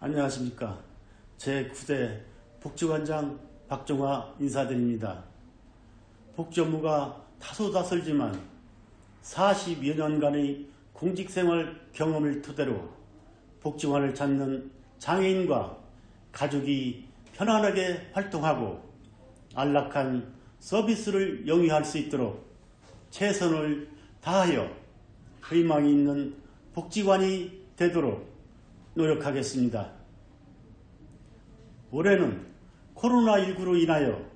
안녕하십니까. 제9대 복지관장 박종화 인사드립니다. 복지 업무가 다소 다설지만 40여 년간의 공직생활 경험을 토대로 복지관을 찾는 장애인과 가족이 편안하게 활동하고 안락한 서비스를 영위할 수 있도록 최선을 다하여 희망이 있는 복지관이 되도록 노력하겠습니다. 올해는 코로나19로 인하여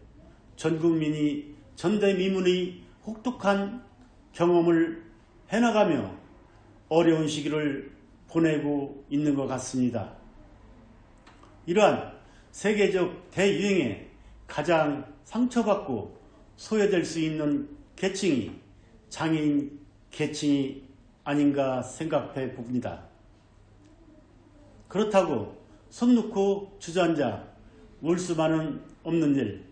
전 국민이 전대미문의 혹독한 경험을 해나가며 어려운 시기를 보내고 있는 것 같습니다. 이러한 세계적 대유행에 가장 상처받고 소외될 수 있는 계층이 장애인 계층이 아닌가 생각해 봅니다. 그렇다고 손 놓고 주저앉아 울 수만은 없는 일.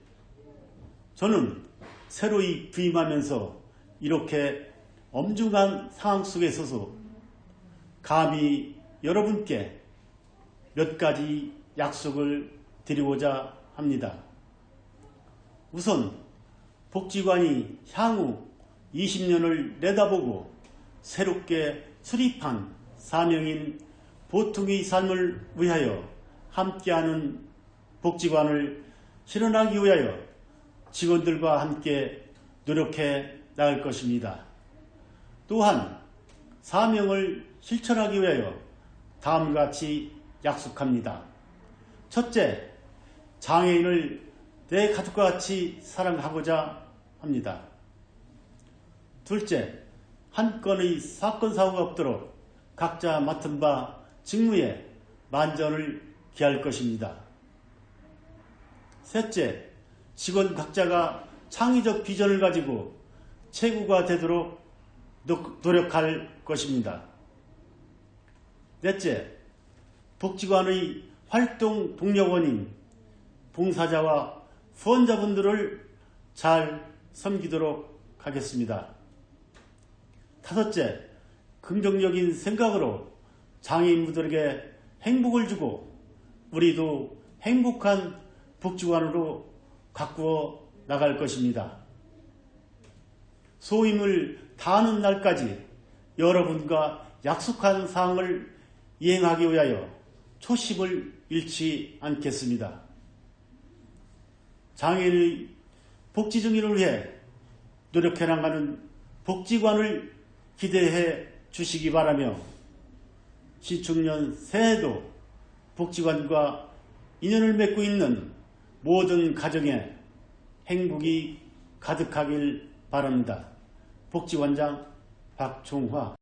저는 새로이 부임하면서 이렇게 엄중한 상황 속에 서서 감히 여러분께 몇 가지 약속을 드리고자 합니다. 우선 복지관이 향후 20년을 내다보고 새롭게 수립한 사명인 보통의 삶을 위하여 함께하는 복지관을 실현하기 위하여 직원들과 함께 노력해 나갈 것입니다. 또한 사명을 실천하기 위하여 다음과 같이 약속합니다. 첫째, 장애인을 내 가족과 같이 사랑하고자 합니다. 둘째, 한 건의 사건 사고가 없도록 각자 맡은 바 직무에 만전을 기할 것입니다. 셋째, 직원 각자가 창의적 비전을 가지고 최고가 되도록 노력할 것입니다. 넷째, 복지관의 활동 동력원인 봉사자와 후원자분들을 잘 섬기도록 하겠습니다. 다섯째, 긍정적인 생각으로 장애인분들에게 행복을 주고 우리도 행복한 복지관으로 가꾸어 나갈 것입니다. 소임을 다하는 날까지 여러분과 약속한 사항을 이행하기 위하여 초심을 잃지 않겠습니다. 장애인의 복지 증진을 위해 노력해 나가는 복지관을 기대해 주시기 바라며 시축년 새해도 복지관과 인연을 맺고 있는 모든 가정에 행복이 가득하길 바랍니다. 복지관장 박종화